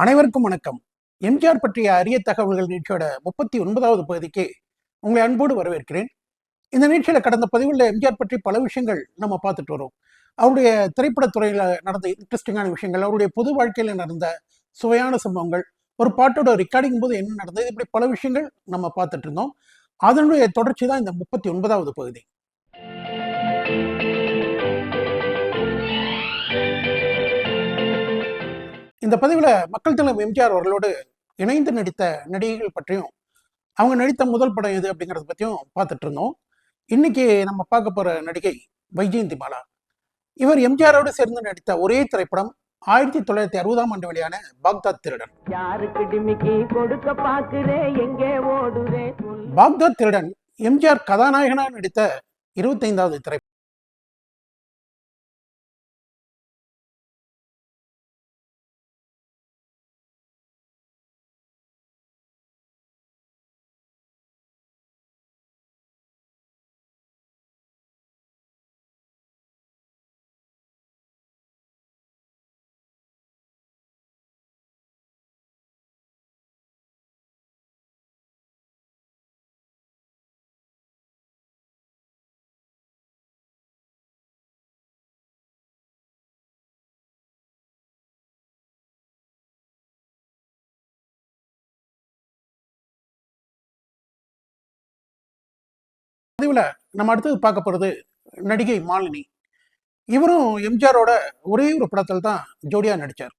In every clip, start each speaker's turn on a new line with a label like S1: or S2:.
S1: அனைவருக்கும் வணக்கம். எம்ஜிஆர் பற்றிய அரிய தகவல்கள் நிகழ்ச்சியோட முப்பத்தி ஒன்பதாவது பகுதிக்கு உங்களை அன்போடு வரவேற்கிறேன். இந்த நிகழ்ச்சியில கடந்த பதிவுல எம்ஜிஆர் பற்றி பல விஷயங்கள் நம்ம பார்த்துட்டு வரோம். அவருடைய திரைப்படத்துறையில நடந்த இன்ட்ரெஸ்டிங்கான விஷயங்கள் அவருடைய பொது வாழ்க்கையில நடந்த சுவையான சம்பவங்கள் ஒரு பாட்டோட ரெக்கார்டிங் போது என்ன நடந்தது இப்படி பல விஷயங்கள் நம்ம பார்த்துட்டு இருந்தோம். அதனுடைய தொடர்ச்சி தான் இந்த முப்பத்தி ஒன்பதாவது பகுதி. இந்த பதிவில் மக்கள் தலைவர் எம்ஜிஆர் அவர்களோடு இணைந்து நடித்த நடிகைகள் பற்றியும் அவங்க நடித்த முதல் படம் எது அப்படிங்கிறத பற்றியும் பார்த்துட்டு இருந்தோம். இன்னைக்கு நம்ம பார்க்க போகிற நடிகை வைஜெயந்தி மாலா இவர் எம்ஜிஆரோடு சேர்ந்து நடித்த ஒரே திரைப்படம் ஆயிரத்தி தொள்ளாயிரத்தி அறுபதாம் ஆண்டு வெளியான பாக்தாத் திருடன். பாக்தாத் திருடன் எம்ஜிஆர் கதாநாயகனாக நடித்த இருபத்தைந்தாவது திரைப்படம். பதிவில் நம்ம அடுத்தது பார்க்க போகிறது நடிகை மாலினி. இவரும் எம்ஜிஆரோட ஒரே ஒரு படத்தில் தான் ஜோடியாக நடித்தார்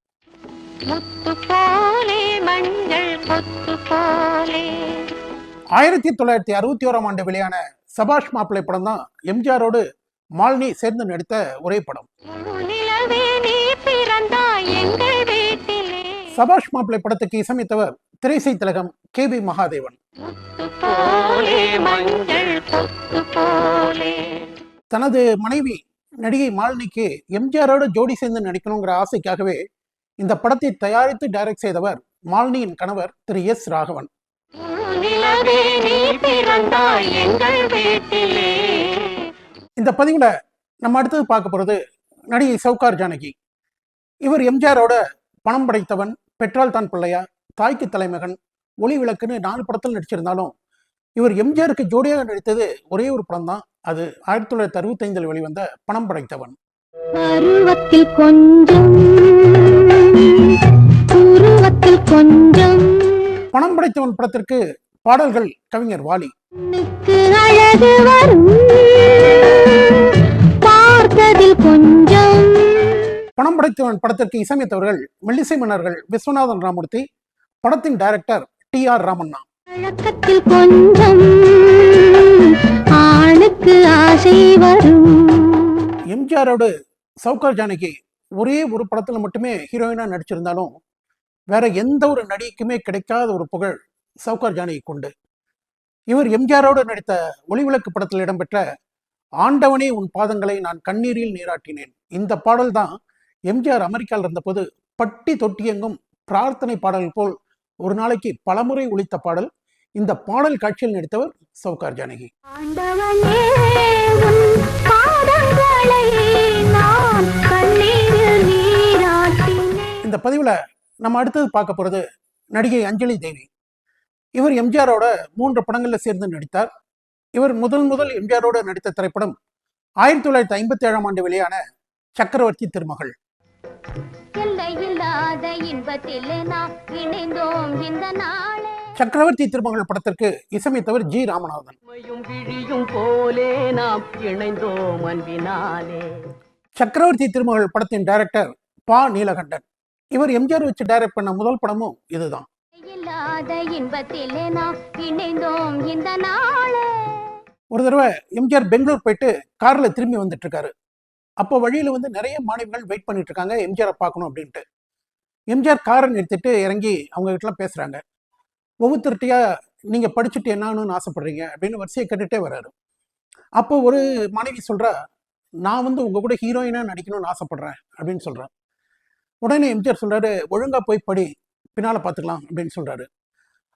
S1: ஆயிரத்தி தொள்ளாயிரத்தி அறுபத்தி ஓராம் ஆண்டு வெளியான சபாஷ் மாப்பிள்ளை படம் தான் எம்ஜிஆரோடு மாலினி சேர்ந்து நடித்த ஒரே படம். சபாஷ் மாப்பிள்ளை படத்துக்கு இசையமைத்தவர் திரைசை திலகம் கே பி மகாதேவன். தனது மனைவி நடிகை மாலினிக்கு எம்ஜிஆரோடு ஜோடி சேர்ந்து நடிக்கணுங்கிற ஆசைக்காகவே இந்த படத்தை தயாரித்து டைரக்ட் செய்தவர் மாலினியின் கணவர் திரு எஸ் ராகவன். இந்த பதிவுல நம்ம அடுத்தது பார்க்க போறது நடிகை சவுகார் ஜானகி. இவர் எம்ஜிஆரோட பணம் படைத்தவன் பெற்றால் தான் பிள்ளையா தாய்க்கு தலைமகன் ஒளி விளக்குன்னு நாலு படத்தில் நடிச்சிருந்தாலும் இவர் எம்ஜிஆருக்கு ஜோடியாக நடித்தது ஒரே ஒரு படம் தான் அது ஆயிரத்தி தொள்ளாயிரத்தி அறுபத்தைந்தில் வெளிவந்த பணம் படைத்தவன்.
S2: பருவத்தில் கொஞ்சம்
S1: பணம் படைத்தவன் படத்திற்கு பாடல்கள் கவிஞர் வாலி.
S2: கொஞ்சம்.
S1: பணம் படைத்தவன் படத்திற்கு இசையமைத்தவர்கள் மெல்லிசை மன்னர்கள் விஸ்வநாதன் ராமூர்த்தி படத்தின் டைரக்டர் டி ஆர் ராமண்ணா.
S2: பழக்கத்தில் கொஞ்சம் ஆணுக்கு ஆசை வரும்.
S1: எம்ஜிஆரோடு சவுகார் ஜானகி ஒரே ஒரு படத்துல மட்டுமே ஹீரோயினா நடிச்சிருந்தாலும் வேற எந்த ஒரு நடிகைக்குமே கிடைக்காத ஒரு புகழ் சவுகார் ஜானகி கொண்டு இவர் எம்ஜிஆரோடு நடித்த ஒளிவிளக்கு படத்தில் இடம்பெற்ற ஆண்டவனே உன் பாதங்களை நான் கண்ணீரில் நீராட்டினேன். இந்த பாடல் தான் எம்ஜிஆர் அமெரிக்காவில் இருந்தபோது பட்டி தொட்டியெங்கும் பிரார்த்தனை பாடல் போல் ஒரு நாளைக்கு பலமுறை ஒழித்த பாடல். இந்த பாடல் காட்சியில் நடித்தவர் சவுகார் ஜானகி. இந்த பதிவில் நம்ம அடுத்தது பார்க்க போகிறது நடிகை அஞ்சலி தேவி. இவர் எம்ஜிஆரோட மூன்று படங்களில் சேர்ந்து நடித்தார். இவர் முதல் முதல் எம்ஜிஆரோட நடித்த திரைப்படம் ஆயிரத்தி தொள்ளாயிரத்தி ஐம்பத்தி ஏழாம் ஆண்டு வெளியான சக்கரவர்த்தி திருமகள்.
S2: இன்பத்திலே நாம் இணைந்தோம் இந்த நாளே.
S1: சக்கரவர்த்தி திருமகள் படத்திற்கு இசையமைத்தவர் ஜி ராமநாதன்.
S3: உண்மையும் விழியும் போலே நாம் இணைந்தோம் அன்பினாலே.
S1: சக்கரவர்த்தி திருமகள் படத்தின் டைரக்டர் பா நீலகண்டன். இவர் எம்ஜிஆர் வச்சு டைரக்ட் பண்ண முதல் படமும் இதுதான்.
S2: இல்லாத இன்பத்திலே நாம் இணைந்தோம் இந்த நாளே.
S1: ஒரு தடவை எம்ஜிஆர் பெங்களூர் போயிட்டு கார்ல திரும்பி வந்துட்டு இருக்காரு அப்போ வழியில வந்து நிறைய மாணவிகள் வெயிட் பண்ணிட்டு இருக்காங்க எம்ஜிஆரை பார்க்கணும் அப்படின்ட்டு. எம்ஜிஆர் காரை நிறுத்திட்டு இறங்கி அவங்க கிட்டலாம் பேசுறாங்க. ஒவ்வொருத்தர்கிட்டயா நீங்க படிச்சுட்டு என்னன்னு ஆசைப்படுறீங்க அப்படின்னு வரிசையை கேட்டுட்டே வராரு அப்போ ஒரு மாணவி சொல்றா நான் வந்து உங்க கூட ஹீரோயினா நடிக்கணும்னு ஆசைப்படுறேன் அப்படின்னு சொல்றேன் உடனே எம்ஜிஆர் சொல்றாரு ஒழுங்கா போய் படி பின்னால பார்த்துக்கலாம் அப்படின்னு சொல்றாரு.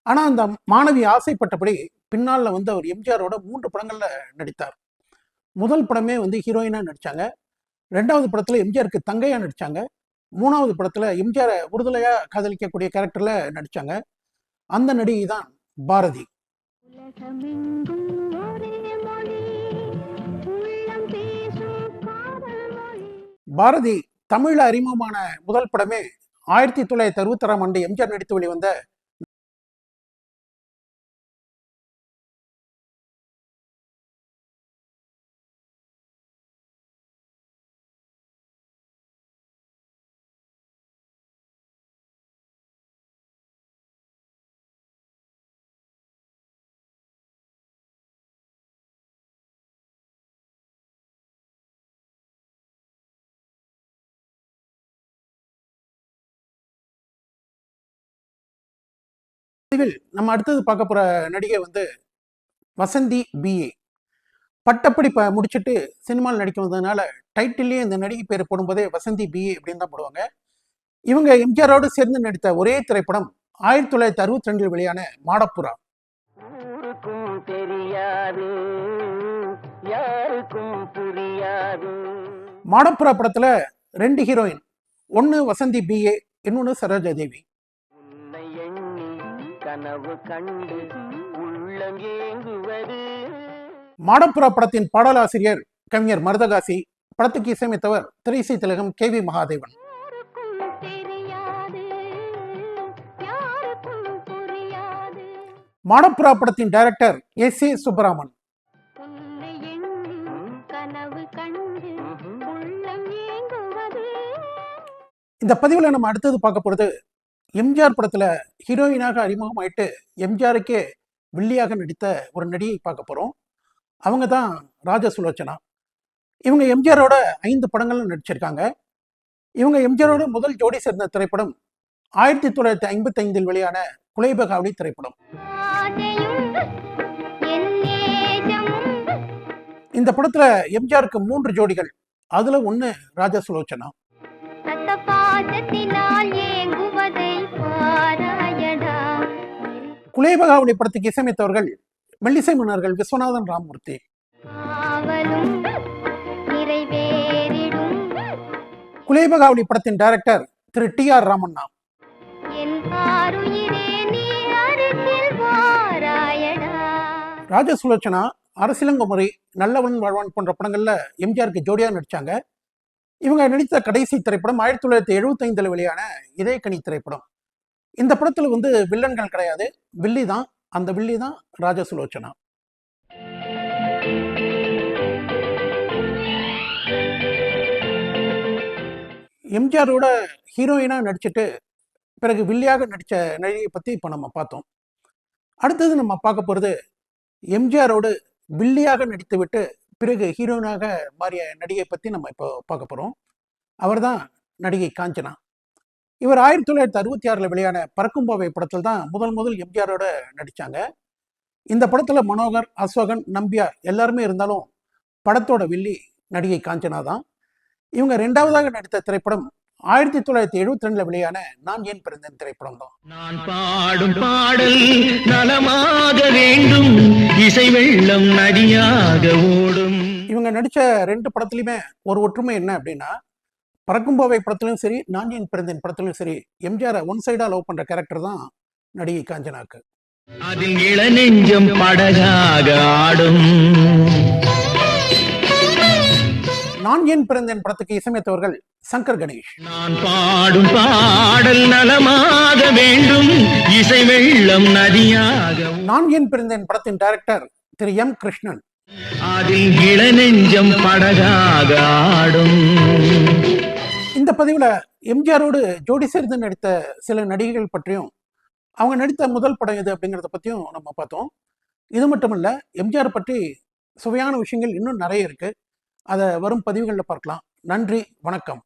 S1: ஆனா அந்த மாணவி ஆசைப்பட்டபடி பின்னால வந்து அவர் எம்ஜிஆரோட மூன்று படங்கள்ல நடித்தார். முதல் படமே வந்து ஹீரோயினா நடிச்சாங்க. ரெண்டாவது படத்துல எம்ஜிஆருக்கு தங்கையா நடிச்சாங்க. மூணாவது படத்துல எம்ஜிஆரை உறுதுணையா காதலிக்கக்கூடிய கேரக்டர்ல நடிச்சாங்க. அந்த நடிகை தான் பாரதி. பாரதி தமிழ் அறிமுகமான முதல் படமே ஆயிரத்தி தொள்ளாயிரத்தி அறுபத்தாறாம் ஆண்டு எம்ஜிஆர் நடித்து வெளிவந்த பதிவில் நம்ம அடுத்தது பார்க்க போற நடிகை வந்து வசந்தி பிஏ பட்டப்படிப்பை முடிச்சுட்டு சினிமாவில் நடிக்க வந்ததுனால டைட்டிலே இந்த நடிகை பேர் போடும்போதே வசந்தி பிஏ அப்படின்னு தான் போடுவாங்க. இவங்க எம்ஜிஆரோடு சேர்ந்து நடித்த ஒரே திரைப்படம் ஆயிரத்தி தொள்ளாயிரத்தி அறுபத்தி ரெண்டில் வெளியான மாடப்புறா. மாடப்புறா படத்துல ரெண்டு ஹீரோயின் ஒன்று வசந்தி பிஏ இன்னொன்று சரோஜா தேவி
S3: கனவு கண்டு உள்ளம் ஏங்குவது
S1: மாடப்புறா படத்தின் பாடலாசிரியர் கவிஞர் மருதகாசி படத்துக்கு இசையமைத்தவர் திரைசை திலகம் கே வி மகாதேவன். மாடப்புறா படத்தின் டைரக்டர் எஸ் ஏ சுப்பராமன். இந்த பதிவில் நம்ம அடுத்தது பார்க்க போகிறது எம்ஜிஆர் படத்தில் ஹீரோயினாக அறிமுகமாயிட்டு எம்ஜிஆருக்கே வில்லியாக நடித்த ஒரு நடிகை பார்க்க போகிறோம் அவங்க தான் ராஜ சுலோச்சனா. இவங்க எம்ஜிஆரோட ஐந்து படங்களும் நடிச்சிருக்காங்க. இவங்க எம்ஜிஆரோட முதல் ஜோடி சேர்ந்த திரைப்படம் ஆயிரத்தி தொள்ளாயிரத்தி ஐம்பத்தி ஐந்தில் வெளியான குலைபகாவளி திரைப்படம். இந்த படத்துல எம்ஜிஆருக்கு மூன்று ஜோடிகள். அதில் ஒன்னு ராஜா சுலோச்சனா. குலைபகாவளி படத்துக்கு இசையமைத்தவர்கள் மெல்லிசை மன்னர்கள் விஸ்வநாதன்
S2: நிறைவேறிடும்.
S1: குலைபகாவளி படத்தின் டைரக்டர் திரு டி ஆர் ராமண்ணா.
S2: என் ஆருயிரே நீ அருகில் வாராயடா.
S1: ராஜ சுலோச்சனா அரசியலங்குமரி நல்லவன் வாழ்வான் போன்ற படங்கள்ல எம்ஜிஆருக்கு ஜோடியா நடிச்சாங்க. இவங்க நடித்த கடைசி திரைப்படம் ஆயிரத்தி தொள்ளாயிரத்தி எழுபத்தைந்தில் வெளியான இதயக்கனி திரைப்படம். இந்த படத்துல வந்து வில்லன்கள் கிடையாது. வில்லி தான் அந்த வில்லி தான் ராஜ சுலோச்சனா. எம்ஜிஆரோட ஹீரோயினாக நடிச்சிட்டு பிறகு வில்லியாக நடித்த நடிகையை பற்றி இப்போ நம்ம பார்த்தோம். அடுத்தது நம்ம பார்க்க போகிறது எம்ஜிஆரோடு வில்லியாக நடித்துவிட்டு பிறகு ஹீரோயினாக மாறிய நடிகை பற்றி நம்ம இப்போ பார்க்க போகிறோம் அவர் தான் நடிகை காஞ்சனா. இவர் ஆயிரத்தி தொள்ளாயிரத்தி அறுபத்தி ஆறில் வெளியான பறக்கும்பாவை படத்தில் தான் முதல் முதல் எம்ஜிஆரோட நடித்தாங்க இந்த படத்தில் மனோகர் அசோகன் நம்பியார் எல்லாருமே இருந்தாலும் படத்தோட வில்லி நடிகை காஞ்சனா தான். இவங்க ரெண்டாவதாக நடித்த திரைப்படம் ஆயிரத்தி தொள்ளாயிரத்தி எழுபத்தி ரெண்டுல வெளியான நான் ஏன் பிறந்தேன் திரைப்படம் தான்.
S4: நான் பாடும் பாடல் நலமாக வேண்டும் இசை வெள்ளம் நதியாக ஓடும்.
S1: இவங்க நடிச்ச ரெண்டு படத்துலையுமே ஒரு ஒற்றுமை என்ன அப்படின்னா பறக்கும்பாவை படத்துலையும் சரி நான் ஏன் பிறந்தேன் படத்துலையும் சரி எம்ஜிஆரை ஒன் சைடா லவ் பண்ற கேரக்டர் தான் நடிகை காஞ்சனாக்கு.
S4: அதில் இளநெஞ்சம் படகாக ஆடும்.
S1: நான் ஏன் பிறந்தேன் படத்துக்கு இசையமைத்தவர்கள் சங்கர் கணேஷ்.
S4: நான் பாடும் பாடல் நலமாக வேண்டும் இசை வெள்ளம் நதியாக.
S1: நான் ஏன் பிறந்தேன் படத்தின் டைரக்டர் திரு எம் கிருஷ்ணன்.
S4: அதில் இளநெஞ்சம் படகாக ஆடும்.
S1: இந்த பதிவில் எம்ஜிஆரோடு ஜோடி சேர்ந்து நடித்த சில நடிகைகள் பற்றியும் அவங்க நடித்த முதல் படம் எது அப்படிங்கிறத பற்றியும் நம்ம பார்த்தோம். இது மட்டும் இல்லை எம்ஜிஆர் பற்றி சுவையான விஷயங்கள் இன்னும் நிறைய இருக்குது அதை வரும் பதிவுகளில் பார்க்கலாம். நன்றி வணக்கம்.